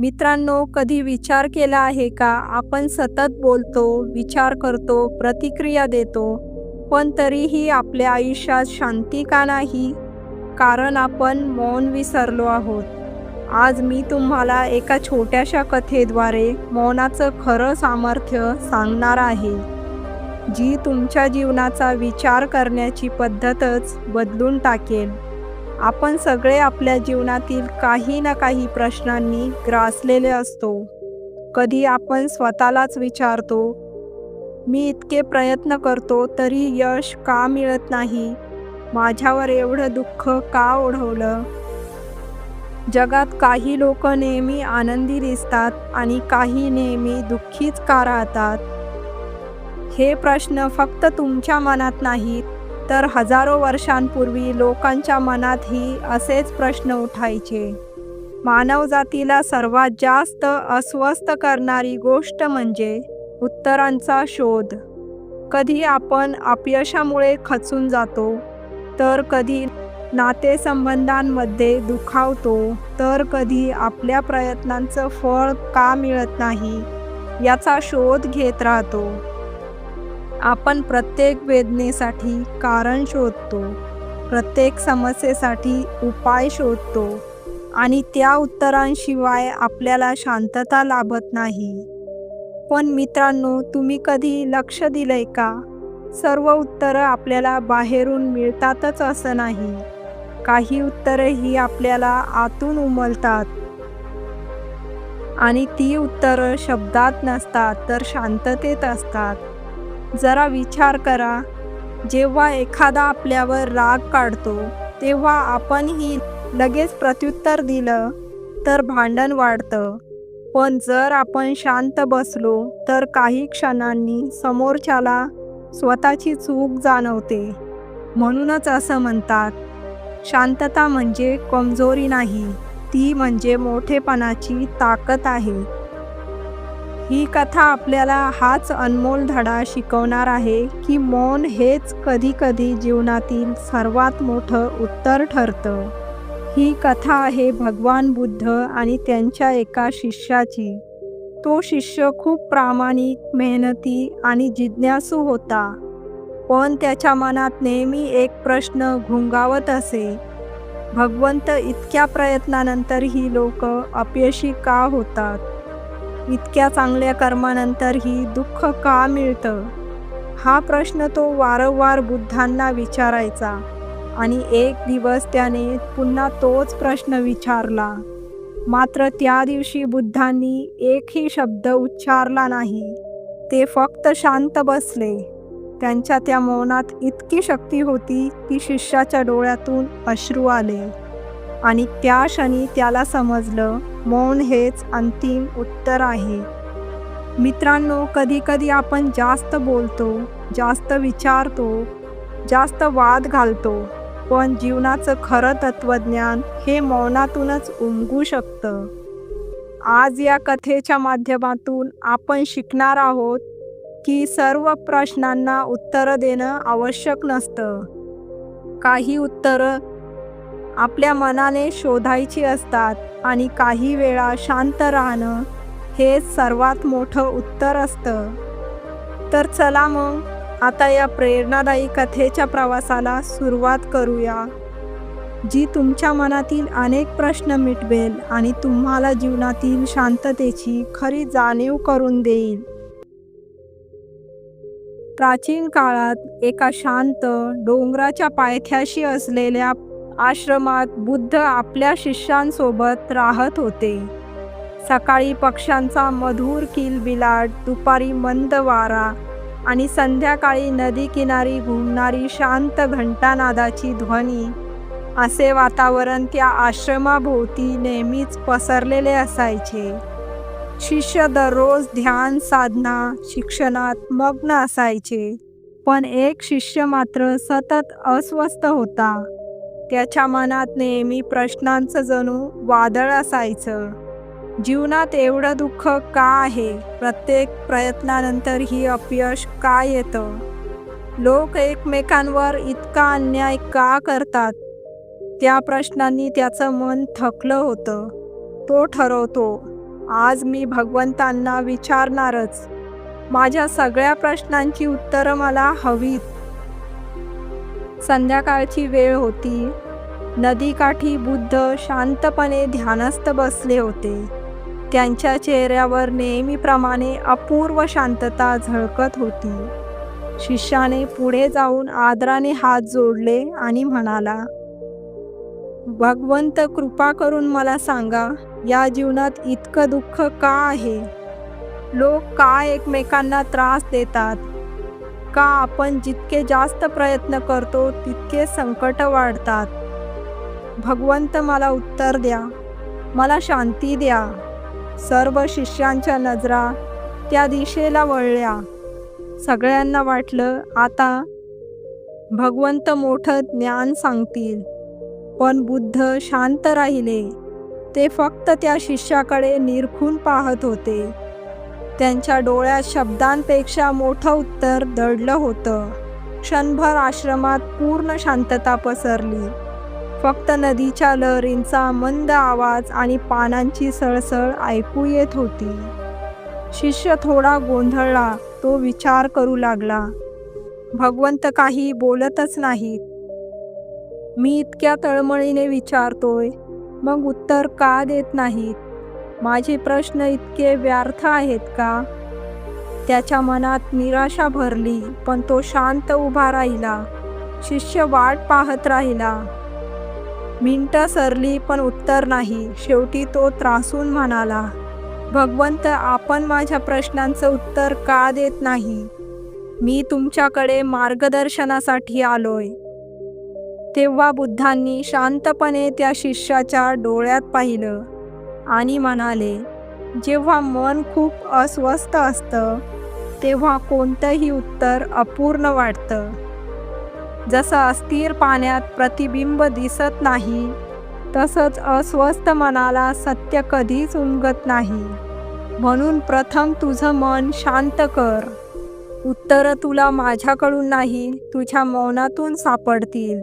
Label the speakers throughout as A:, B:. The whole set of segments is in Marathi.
A: मित्रांनो कधी विचार केला आहे का? आपण सतत बोलतो विचार करतो प्रतिक्रिया देतो पण तरीही आपल्या आयुष्यात शांती का नाही? कारण आपण मौन विसरलो आहोत. आज मी तुम्हाला एका छोट्याशा कथेद्वारे मौनाचं खरं सामर्थ्य सांगणार आहे जी तुमच्या जीवनाचा विचार करण्याची पद्धतच बदलून टाकेल. आपण सगळे आपल्या जीवनातील काही ना काही प्रश्नांनी ग्रासलेले असतो. कधी आपण स्वतःलाच विचारतो मी इतके प्रयत्न करतो तरी यश का मिळत नाही? माझ्यावर एवढं दुःख का ओढवलं? जगात काही लोक नेहमी आनंदी दिसतात आणि काही नेहमी दुःखीच का राहतात? हे प्रश्न फक्त तुमच्या मनात नाहीत तर हजारो वर्षांपूर्वी लोकांच्या मनातही असेच प्रश्न उठायचे. मानवजातीला सर्वात जास्त अस्वस्थ करणारी गोष्ट म्हणजे उत्तरांचा शोध. कधी आपण अपयशामुळे खचून जातो तर कधी नातेसंबंधांमध्ये दुखावतो तर कधी आपल्या प्रयत्नांचं फळ का मिळत नाही याचा शोध घेत राहतो. आपण प्रत्येक वेदनेसाठी कारण शोधतो प्रत्येक समस्येसाठी उपाय शोधतो आणि त्या उत्तरांशिवाय आपल्याला शांतता लाभत नाही. पण मित्रांनो तुम्ही कधी लक्ष दिलंय का? सर्व उत्तरं आपल्याला बाहेरून मिळतातच असं नाही. काही उत्तरं ही आपल्याला आतून उमलतात आणि ती उत्तरं शब्दात नसतात तर शांततेत असतात. जरा विचार करा. जेव्हा एखादा आपल्यावर राग काढतो तेव्हा आपणही लगेच प्रत्युत्तर दिलं तर भांडण वाढतं. पण जर आपण शांत बसलो तर काही क्षणांनी समोरच्याला स्वतःची चूक जाणवते. म्हणूनच असं म्हणतात शांतता म्हणजे कमजोरी नाही ती म्हणजे मोठेपणाची ताकद आहे. ही कथा आपल्याला हाच अनमोल धडा शिकवणार आहे की मौन हेच कधीकधी जीवनातील सर्वात मोठं उत्तर ठरतं. ही कथा आहे भगवान बुद्ध आणि त्यांच्या एका शिष्याची. तो शिष्य खूप प्रामाणिक मेहनती आणि जिज्ञासू होता. पण त्याच्या मनात नेहमी एक प्रश्न घुंगावत असे. भगवंत इतक्या प्रयत्नानंतरही लोक अपयशी का होतात? इतक्या चांगल्या कर्मानंतरही दुःख का मिळतं? हा प्रश्न तो वारंवार बुद्धांना विचारायचा आणि एक दिवस त्याने पुन्हा तोच प्रश्न विचारला. मात्र त्या दिवशी बुद्धांनी एकही शब्द उच्चारला नाही. ते फक्त शांत बसले. त्यांच्या त्या मौनात इतकी शक्ती होती की शिष्याच्या डोळ्यातून अश्रू आले. आणि त्या क्षणी त्याला समजलं मौन हेच अंतिम उत्तर आहे. मित्रांनो कधीकधी आपण जास्त बोलतो जास्त विचारतो जास्त वाद घालतो पण जीवनाचं खरं तत्त्वज्ञान हे मौनातूनच उमगू शकतं. आज या कथेच्या माध्यमातून आपण शिकणार आहोत की सर्व प्रश्नांना उत्तरं देणं आवश्यक नसतं. काही उत्तरं आपल्या मनाने शोधायची असतात आणि काही वेळा शांत राहणं हे सर्वात मोठं उत्तर असतं. तर चला मग आता या प्रेरणादायी कथेच्या प्रवासाला सुरुवात करूया जी तुमच्या मनातील अनेक प्रश्न मिटवेल आणि तुम्हाला जीवनातील शांततेची खरी जाणीव करून देईल. प्राचीन काळात एका शांत डोंगराच्या पायथ्याशी असलेल्या आश्रमात बुद्ध आपल्या शिष्यांसोबत राहत होते. सकाळी पक्ष्यांचा मधुर किलबिलाट दुपारी मंद वारा आणि संध्याकाळी नदी किनारी घुमणारी शांत घंटानादाची ध्वनी असे वातावरण त्या आश्रमाभोवती नेहमीच पसरलेले असायचे. शिष्य दररोज ध्यान साधना शिक्षणात मग्न असायचे पण एक शिष्य मात्र सतत अस्वस्थ होता. त्याच्या मनात नेहमी प्रश्नांचं जणू वादळ असायचं. जीवनात एवढं दुःख का आहे? प्रत्येक प्रयत्नानंतर ही अपयश का येतं? लोक एकमेकांवर इतका अन्याय का करतात? त्या प्रश्नांनी त्याचं मन थकलं होतं. तो ठरवतो आज मी भगवंतांना विचारणारच. माझ्या सगळ्या प्रश्नांची उत्तरं मला हवीत. संध्याकाळची वेळ होती. नदीकाठी बुद्ध शांतपणे ध्यानस्थ बसले होते. त्यांच्या चेहऱ्यावर नेहमीप्रमाणे अपूर्व शांतता झळकत होती. शिष्याने पुढे जाऊन आदराने हात जोडले आणि म्हणाला भगवंत कृपा करून मला सांगा या जीवनात इतकं दुःख का आहे? लोक का एकमेकांना त्रास देतात? का आपण जितके जास्त प्रयत्न करतो तितके संकट वाढतात. भगवंत मला उत्तर द्या. मला शांती द्या. सर्व शिष्यांच्या नजरा त्या दिशेला वळल्या. सगळ्यांना वाटलं आता भगवंत मोठं ज्ञान सांगतील. पण बुद्ध शांत राहिले. ते फक्त त्या शिष्याकडे निरखून पाहत होते. त्यांच्या डोळ्यात शब्दांपेक्षा मोठं उत्तर दडलं होतं. क्षणभर आश्रमात पूर्ण शांतता पसरली. फक्त नदीच्या लहरींचा मंद आवाज आणि पानांची सळसळ ऐकू येत होती. शिष्य थोडा गोंधळला तो विचार करू लागला. भगवंत काही बोलतच नाहीत. मी इतक्या तळमळीने विचारतोय मग उत्तर का देत नाहीत? माझे प्रश्न इतके व्यर्थ आहेत का? त्याच्या मनात निराशा भरली पण तो शांत उभा राहिला. शिष्य वाट पाहत राहिला. मिनटं सरली पण उत्तर नाही. शेवटी तो त्रासून म्हणाला भगवंत आपण माझ्या प्रश्नांचं उत्तर का देत नाही? मी तुमच्याकडे मार्गदर्शनासाठी आलोय. तेव्हा बुद्धांनी शांतपणे त्या शिष्याच्या डोळ्यात पाहिलं. आणि म्हणाले जेव्हा मन खूप अस्वस्थ असतं तेव्हा कोणतंही उत्तर अपूर्ण वाटतं. जसं अस्थिर पाण्यात प्रतिबिंब दिसत नाही तसंच अस्वस्थ मनाला सत्य कधीच उमगत नाही. म्हणून प्रथम तुझं मन शांत कर. उत्तरं तुला माझ्याकडून नाही तुझ्या मौनातून सापडतील.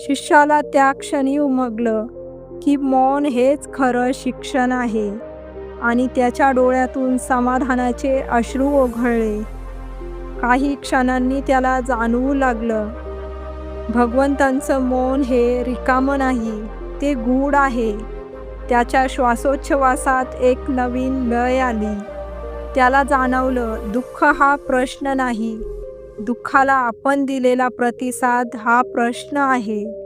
A: शिष्याला त्या क्षणी उमगलं. की मौन हेच खरं शिक्षण आहे आणि त्याच्या डोळ्यातून समाधानाचे अश्रू ओघळले. काही क्षणांनी त्याला जाणवू लागलं भगवंतांचं मौन हे रिकामं नाही ते गूढ आहे. त्याच्या श्वासोच्छवासात एक नवीन लय आली. त्याला जाणवलं दुःख हा प्रश्न नाही. दुःखाला आपण दिलेला प्रतिसाद हा प्रश्न आहे.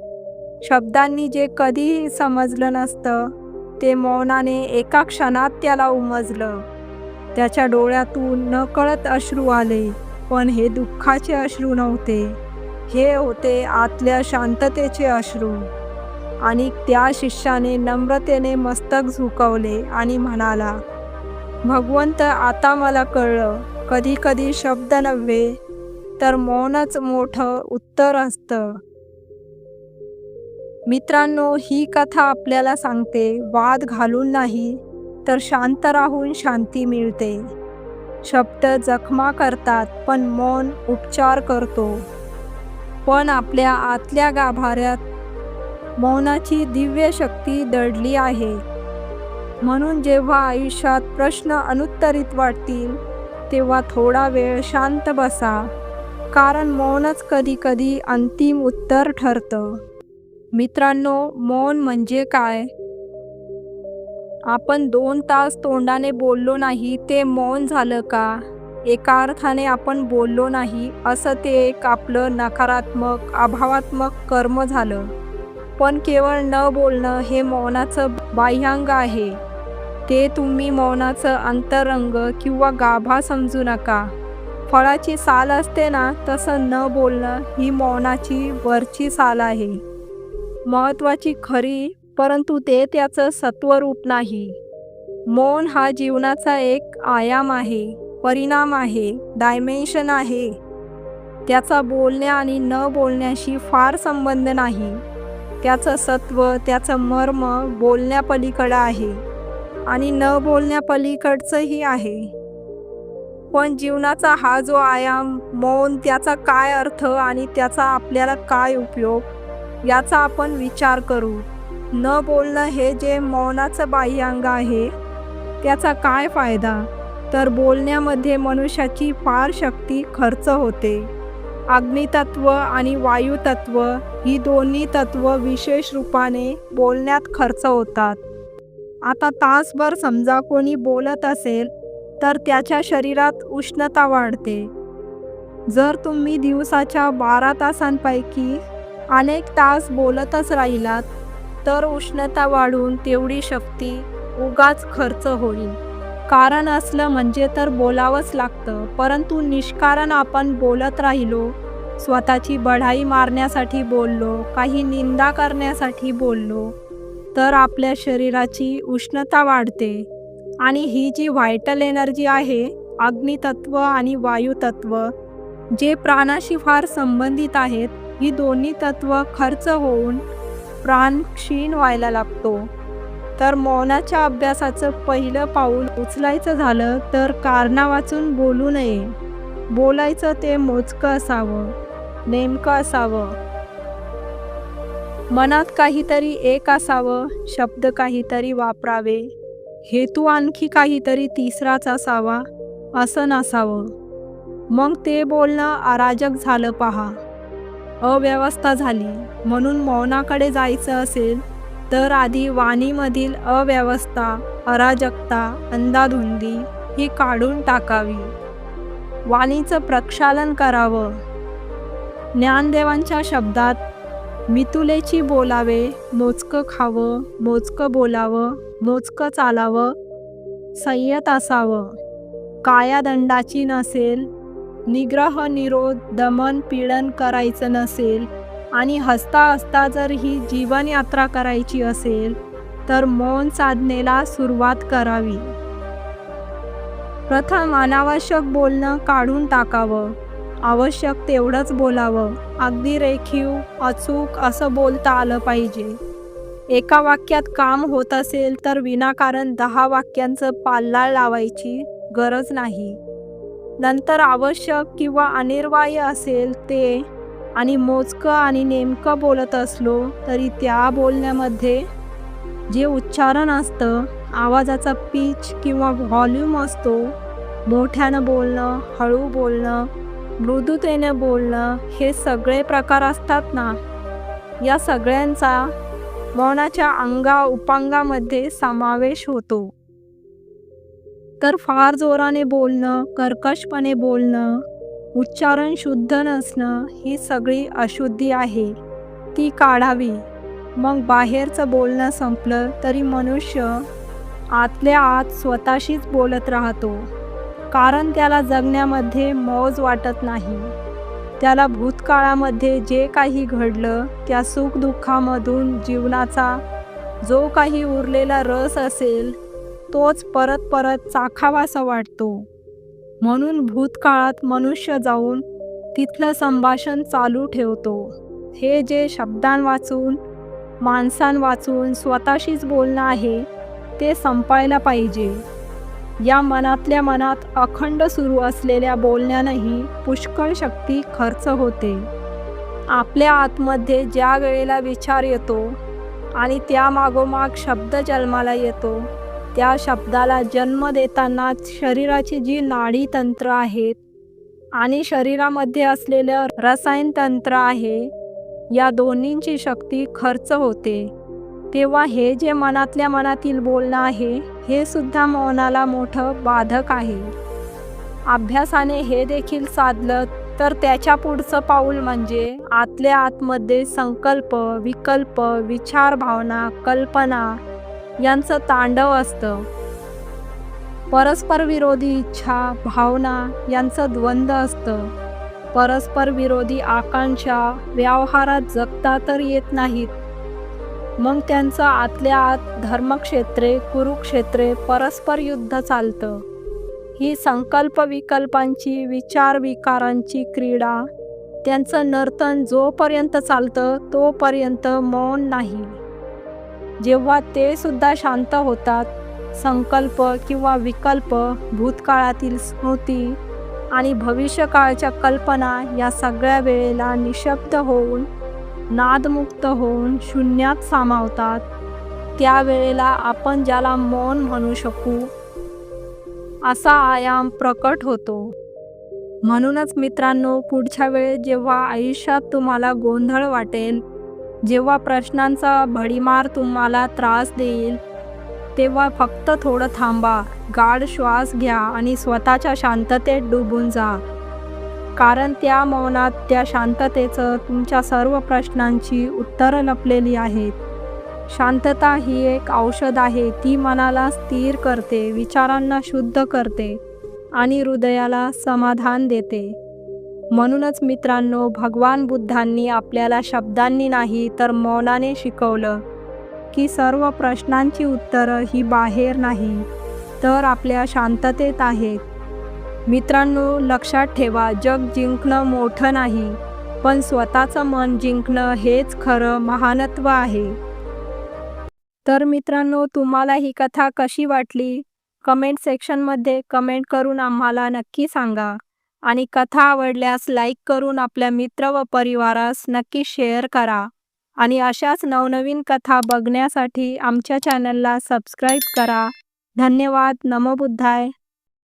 A: शब्दांनी जे कधीही समजलं नसतं ते मौनाने एका क्षणात त्याला उमजलं. त्याच्या डोळ्यातून नकळत अश्रू आले पण हे दुःखाचे अश्रू नव्हते. हे होते आतल्या शांततेचे अश्रू. आणि त्या शिष्याने नम्रतेने मस्तक झुकवले आणि म्हणाला भगवंत आता मला कळलं कधी कधी शब्द नव्हे तर मौनच मोठं उत्तर असतं. मित्रांनो ही कथा आपल्याला सांगते. वाद घालून नाही तर शांत राहून शांती मिळते. शब्द जखमा करतात पण मौन उपचार करतो. पण आपल्या आतल्या गाभाऱ्यात मौनाची दिव्य शक्ती दडली आहे. म्हणून जेव्हा आयुष्यात प्रश्न अनुत्तरित वाटतील तेव्हा थोडा वेळ शांत बसा. कारण मौनच कधी कधी अंतिम उत्तर ठरतं. मित्रांनो मौन म्हणजे काय? आपण दोन तास तोंडाने बोललो नाही ते मौन झालं का? एका अर्थाने आपण बोललो नाही असं ते एक आपलं नकारात्मक अभावात्मक कर्म झालं. पण केवळ न बोलणं हे मौनाचं बाह्यांग आहे. ते तुम्ही मौनाचं अंतरंग किंवा गाभा समजू नका. फळाची साल असते ना तसं न बोलणं ही मौनाची वरची साल आहे. महत्त्वाची खरी परंतु ते त्याचं सत्वरूप नाही. मौन हा जीवनाचा एक आयाम आहे परिणाम आहे डायमेन्शन आहे. त्याचा बोलण्या आणि न बोलण्याशी फार संबंध नाही. त्याचं सत्व त्याचं मर्म बोलण्यापलीकडं आहे आणि न बोलण्यापलीकडचंही आहे. पण जीवनाचा हा जो आयाम मौन त्याचा काय अर्थ आणि त्याचा आपल्याला काय उपयोग? याचा आपण विचार करू. न बोलणं हे जे मौनाचं बाह्यांग आहे त्याचा काय फायदा? तर बोलण्यामध्ये मनुष्याची फार शक्ती खर्च होते. अग्नितत्व आणि वायुतत्व ही दोन्ही तत्व विशेष रूपाने बोलण्यात खर्च होतात. आता तासभर समजा कोणी बोलत असेल तर त्याच्या शरीरात उष्णता वाढते. जर तुम्ही दिवसाच्या बारा तासांपैकी अनेक तास बोलतच राहिलात तर उष्णता वाढून तेवढी शक्ती उगाच खर्च होईल. कारण असलं म्हणजे तर बोलावंच लागतं परंतु निष्कारण आपण बोलत राहिलो स्वतःची बढाई मारण्यासाठी बोललो काही निंदा करण्यासाठी बोललो तर आपल्या शरीराची उष्णता वाढते. आणि ही जी व्हायटल एनर्जी आहे अग्नितत्व आणि वायुतत्व जे प्राणाशी फार संबंधित आहेत ही दोन्ही तत्व खर्च होऊन प्राण क्षीण व्हायला लागतो. तर मौनाच्या अभ्यासाचं पहिलं पाऊल उचलायचं झालं तर कारणा वाचून बोलू नये. बोलायचं ते मोजकं असावं नेमकं असावं. मनात काहीतरी एक असावं शब्द काहीतरी वापरावे. हेतू आणखी काहीतरी तिसराच असावा असं नसावं. मग ते बोलणं अराजक झालं पहा. अव्यवस्था झाली. म्हणून मौनाकडे जायचं असेल तर आधी वाणीमधील अव्यवस्था अराजकता अंदाधुंदी ही काढून टाकावी. वाणीचं प्रक्षालन करावं. ज्ञानदेवांच्या शब्दात मितुलेची बोलावे मोजकं खावं मोजकं बोलावं मोजकं चालावं संयत असावं. कायादंडाची नसेल निग्रह निरोध दमन पीडन करायचं नसेल आणि हसता हसता जर ही जीवनयात्रा करायची असेल तर मौन साधनेला सुरुवात करावी. प्रथम अनावश्यक बोलणं काढून टाकावं. आवश्यक तेवढंच बोलावं. अगदी रेखीव अचूक असं बोलता आलं पाहिजे. एका वाक्यात काम होत असेल तर विनाकारण दहा वाक्यांचं पाल्ला लावायची गरज नाही. नंतर आवश्यक किंवा अनिर्वाय असेल ते आणि मोजकं आणि नेमकं बोलत असलो तरी त्या बोलण्यामध्ये जे उच्चारण असतं आवाजाचा पीच किंवा व्हॉल्यूम असतो मोठ्यानं बोलणं हळू बोलणं मृदुतेने बोलणं हे सगळे प्रकार असतात ना? या सगळ्यांचा मौनाच्या अंगा उपांगामध्ये समावेश होतो. तर फार जोराने बोलणं कर्कशपणे बोलणं उच्चारण शुद्ध नसणं ही सगळी अशुद्धी आहे. ती काढावी. मग बाहेरचं बोलणं संपलं तरी मनुष्य आतल्या आत स्वतःशीच बोलत राहतो. कारण त्याला जगण्यामध्ये मौज वाटत नाही. त्याला भूतकाळामध्ये जे काही घडलं त्या सुखदुःखामधून जीवनाचा जो काही उरलेला रस असेल तोच परत परत चाखावासा वाटतो. म्हणून भूतकाळात मनुष्य जाऊन तिथलं संभाषण चालू ठेवतो. हे जे शब्दां वाचून माणसां वाचून स्वतःशीच बोलणं आहे ते संपायला पाहिजे. या मनातल्या मनात अखंड सुरू असलेल्या बोलण्यानंही पुष्कळ शक्ती खर्च होते. आपल्या आतमध्ये ज्या वेळेला विचार येतो आणि त्यामागोमाग शब्द जन्माला येतो त्या शब्दाला जन्म देताना शरीराची जी नाडी तंत्र आहेत आणि शरीरामध्ये असलेलं रसायन तंत्र आहे या दोन्हींची शक्ती खर्च होते. तेव्हा हे जे मनातल्या मनातील बोलणं आहे हे सुद्धा मनाला मोठं बाधक आहे. अभ्यासाने हे देखील साधलं तर त्याच्या पुढचं पाऊल म्हणजे आतल्या आतमध्ये संकल्प विकल्प विचार भावना कल्पना यांचं तांडव असतं. परस्पर विरोधी इच्छा भावना यांचं द्वंद्व असतं. परस्पर विरोधी आकांक्षा व्यवहारात जगता तर येत नाहीत. मग त्यांचं आतल्या आत धर्मक्षेत्रे कुरुक्षेत्रे परस्पर युद्ध चालतं. ही संकल्प विकल्पांची विचार विकारांची क्रीडा त्यांचं नर्तन जोपर्यंत चालतं तोपर्यंत मौन नाही. जेव्हा ते सुद्धा शांत होतात संकल्प किंवा विकल्प भूतकाळातील स्मृती आणि भविष्यकाळच्या कल्पना या सगळ्या वेळेला निशब्द होऊन नादमुक्त होऊन शून्यात सामावतात. त्यावेळेला आपण ज्याला मौन म्हणू शकू असा आयाम प्रकट होतो. म्हणूनच मित्रांनो पुढच्या वेळेस जेव्हा आयुष्यात तुम्हाला गोंधळ वाटेल जेव्हा प्रश्नांचा भडीमार तुम्हाला त्रास देईल तेव्हा फक्त थोडं थांबा गाढ श्वास घ्या आणि स्वतःच्या शांततेत डुबून जा. कारण त्या मौनात त्या शांततेचं तुमच्या सर्व प्रश्नांची उत्तरं लपलेली आहेत. शांतता ही एक औषध आहे ती मनाला स्थिर करते विचारांना शुद्ध करते आणि हृदयाला समाधान देते. म्हणूनच मित्रांनो भगवान बुद्धांनी आपल्याला शब्दांनी नाही तर मौनाने शिकवलं की सर्व प्रश्नांची उत्तरं ही बाहेर नाही तर आपल्या शांततेत आहेत. मित्रांनो लक्षात ठेवा जग जिंकणं मोठं नाही पण स्वतःचं मन जिंकणं हेच खरं महानत्व आहे. तर मित्रांनो तुम्हाला ही कथा कशी वाटली? कमेंट सेक्शनमध्ये कमेंट करून आम्हाला नक्की सांगा. आणि कथा आवडल्यास लाईक करून आपल्या मित्र व परिवारास नक्की शेअर करा. आणि अशाच नवनवीन कथा बघण्यासाठी आमच्या चॅनलला सबस्क्राईब करा. धन्यवाद. नमो बुद्धाय.